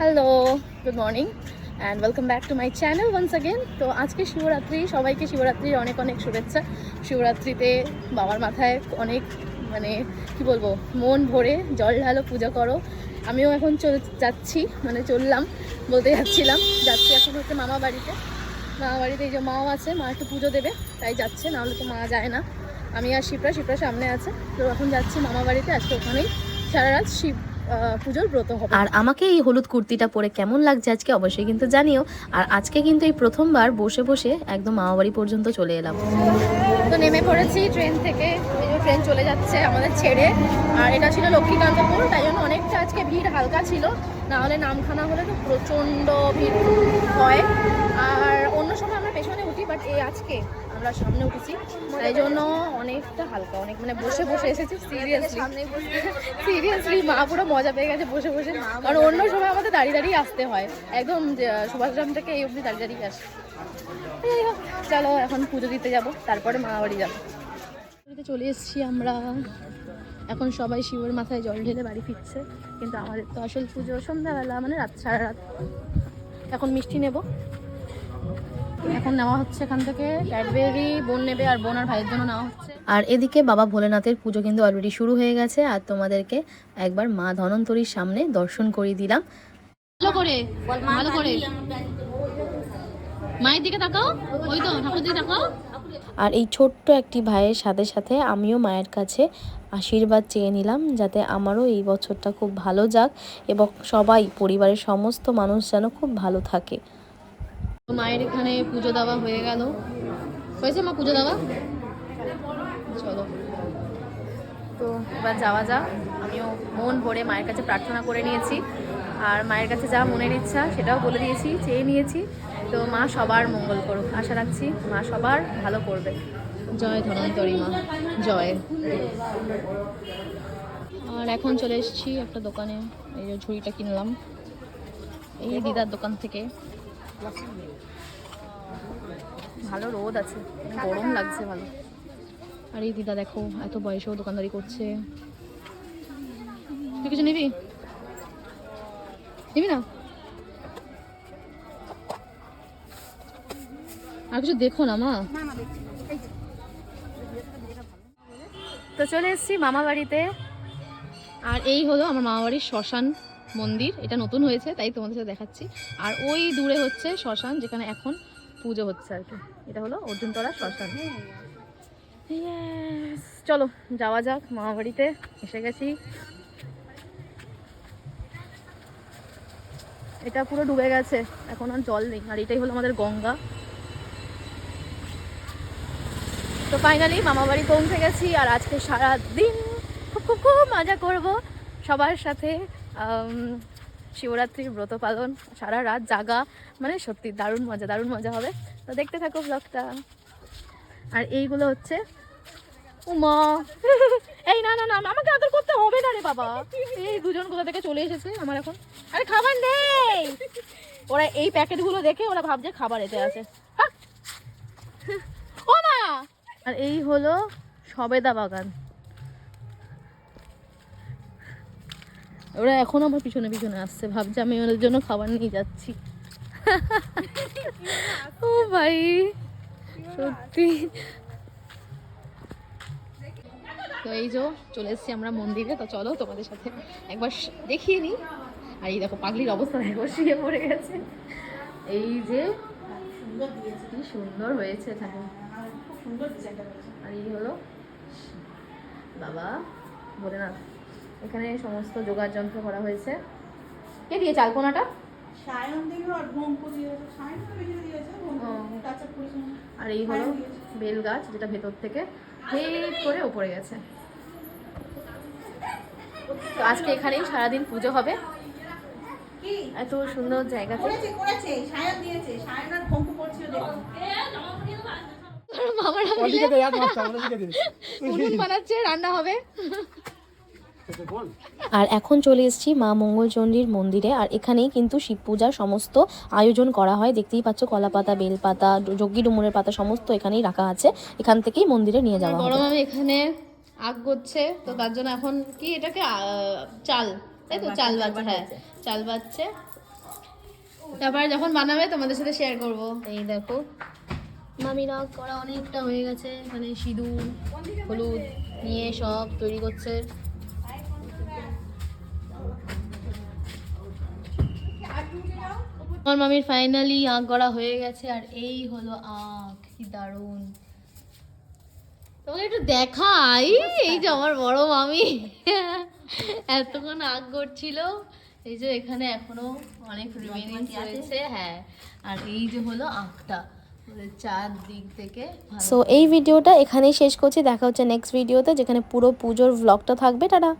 Hello good morning and welcome back to my channel once again তো আজকে শিবরাত্রি, সবাইকে শিবরাত্রির অনেক অনেক শুভেচ্ছা। শিবরাত্রিতে বাবার মাথায় অনেক মানে কি বলব, মন ভরে জল ঢালো, পূজা করো। আমিও এখন চল, যাচ্ছি মানে চললাম, বলতে যাচ্ছিলাম। যাচ্ছি এখন হচ্ছে মামা বাড়িতে। মামা বাড়িতে এই যে মাও আছে, মা একটু পুজো দেবে, তাই যাচ্ছে, নাহলে তো মা যায় না। আমি আর শিপ্রা শিপ্রা সামনে আছে। তো এখন যাচ্ছি মামা বাড়িতে, আজকে ওখানেই। সারা রাত শিব পুজোর ব্রত হবে। আর আমাকে এই হলুদ কুর্তিটা পরে কেমন লাগছে আজকে অবশ্যই কিন্তু জানিও। আর আজকে কিন্তু এই প্রথমবার বসে বসে একদম মামাবাড়ি পর্যন্ত চলে এলাম। তো নেমে পড়েছি ট্রেন থেকে। ট্রেন চলে যাচ্ছে আমাদের ছেড়ে। আর এটা ছিল লক্ষ্মীকান্তপুর তাই জন্য অনেকটা আজকে ভিড় হালকা ছিল। না হলে নামখানা হলে তো প্রচণ্ড ভিড় হয়। আর অন্য সময় আমরা পেছনে উঠি বাট এই আজকে আমরা সামনে উঠেছি। তাই জন্য অনেকটা হালকা, অনেক মানে বসে বসে এসেছি সিরিয়াসলি সিরিয়াসলি মা পুরো মজা পেয়ে গেছে বসে বসে। কারণ অন্য সময় আমাদের দাঁড়িয়ে দাঁড়িয়ে আসতে হয়। একদম সুভাষগ্রাম থেকে এই অবধি দাঁড়িয়ে দাঁড়িয়ে আসে। চলো এখন পুজো দিতে যাব, তারপরে মামা বাড়ি যাব। চলে এসেছি আমরা। এখন সবাই শিবের মাথায় জল ঢেলে বাড়ি ফিরছে। কিন্তু আমাদের তো আসল পুজো সন্ধ্যাবেলা মানে রাত সারা রাত। এখন মিষ্টি নেব। এখন নেওয়া হচ্ছে এখান থেকে। ক্যাডবেরি বোন নেবে আর বোন আর ভাইয়ের জন্য নেওয়া হচ্ছে। আর এদিকে বাবা ভোলেনাথের পুজো কিন্তু অলরেডি শুরু হয়ে গেছে আর তোমাদেরকে একবার মা ধনন্তরীর সামনে দর্শন করিয়ে দিলাম। ভালো করে ভালো করে। মায়ের দিকে তাকাও। ওই তো ঠাকুর দিকে তাকাও। আর এই ছোট্ট একটি ভাইয়ের সাথে সাথে আমিও মায়ের কাছে আশীর্বাদ চেয়ে নিলাম যাতে আমারও এই বছরটা খুব ভালো যাক এবং সবাই পরিবারের সমস্ত মানুষ যেন খুব ভালো থাকে। মায়ের এখানে পুজো দেওয়া হয়ে গেল। হয়েছে মা পুজো দেওয়া? চলো। তো এবার যাওয়া যাক। আমিও মন ভরে মায়ের কাছে প্রার্থনা করে নিয়েছি। আর মায়ের কাছে যা মনের ইচ্ছা সেটাও বলে দিয়েছি, চেয়ে নিয়েছি। তো মা সবার মঙ্গল করুক। আশা রাখছি মা সবার ভালো করবে। জয় ধনন্তরী মা। জয়। আর এখন চলে এসেছি একটা দোকানে। এই যে ঝুড়িটা কিনলাম। এই দিদার দোকান থেকে। ভালো রোদ আছে গরম লাগছে ভালো। আর এই দিদা দেখো এত বয়সেও দোকানদারি করছে। তুই কিছু নিবি? নিবি না? আর কিছু দেখো না মা। তো চলে এসেছি মামা বাড়িতে আর এই হলো আমার মামা বাড়ির শ্মশান। মন্দির, এটা নতুন হয়েছে, তাই তোমাদের সাথে দেখাচ্ছি। আর ওই দূরে হচ্ছে শ্মশান, যেখানে এখন পুজো হচ্ছে আর কি। এটা হলো অর্জুনতলা শ্মশান। চলো, যাওয়া যাক মামা বাড়িতে এসে গেছি। এটা পুরো ডুবে গেছে, এখন আর জল নেই। আর এটাই হলো আমাদের গঙ্গা। তো ফাইনালি মামা বাড়ি পৌঁছে গেছি, আর আজকে সারা দিন খুব খুব খুব মজা করব সবার সাথে। শিবরাত্রির ব্রত পালন, সারা রাত জাগা মানে সত্যি দারুণ মজা দারুণ মজা হবে। তো দেখতে থাকো ব্লগটা আর এইগুলো হচ্ছে, উমা। এই না না না, আমাকে আদর করতে হবে না রে বাবা। এই দুজন কোথা থেকে চলে এসেছে আমার এখন? আরে খাবার নেই! ওরা এই প্যাকেটগুলো দেখে ওরা ভাবছে খাবার এতে আছে! ও মা! আর এই হলো সবেদা বাগান। ওরা এখন আমার পিছনে পিছনে আসছে ভাবছে আমি ওদের জন্য খাবার নিয়ে যাচ্ছি। ও ভাই সত্যি। তো এই যে চলে এসেছি আমরা মন্দিরে তো চলো তোমাদের সাথে একবার দেখিয়ে নিই। আর এই দেখো পাগলির অবস্থা দেখো শুয়ে পড়ে গেছে। এই যে কি সুন্দর হয়েছে ঠাকুর। আর এই হলো বাবা বলে না এখানে সমস্ত যোগার যন্ত্র করা হয়েছে। কে দিয়েছে আলপনাটা? আর এই হলো বেল গাছ যেটা ভেতর থেকে হেট করে উপরে গেছে। তো আজকে এখানেই সারাদিন পুজো হবে। কি? এত সুন্দর জায়গাতে করেছে করেছে সায়ন দিয়েছে। সায়ন আর ভঙ্কু করছিল দেখো। মামারা বানাচ্ছে রান্না হবে। আর এখন চলে এসেছি মা মঙ্গলচণ্ডীর মন্দিরে আর এখানেই কিন্তু শিব পূজার সমস্ত আয়োজন করা হয়। দেখতেই পাচ্ছ কলা পাতা বেলপাতা যজ্ঞি ডুমুরের পাতা সমস্ত এখানেই রাখা আছে। এখান থেকেই মন্দিরে নিয়ে যাওয়া বড় মামি এখানে আগ করছে তো তার জন্য এখন কি এটাকে চাল তাই তো? চাল বাজছে হ্যাঁ চাল বাজছে তারপরে যখন বানাবে তোমাদের সাথে শেয়ার করব। এই দেখো মামিরা করা অনেকটা হয়ে গেছে। এখানে সিঁদুর হলুদ নিয়ে সব তৈরি করছে। আমার মামির ফাইনালি আঁক করা হয়ে গেছে আর এই হলো আঁক কি দারুণ। তোমাকে একটু দেখাই এই যে আমার বড় মামি। এতক্ষণ আঁক করছিল এই যে এখানে এখনও অনেক রিমেনিংস রয়েছে হ্যাঁ। আর এই যে হলো আঁকটা চার দিক থেকে সো এই ভিডিওটা এখানেই শেষ করছি দেখা হচ্ছে নেক্সট ভিডিওতে যেখানে পুরো পুজোর ভ্লগটা থাকবে টাটা।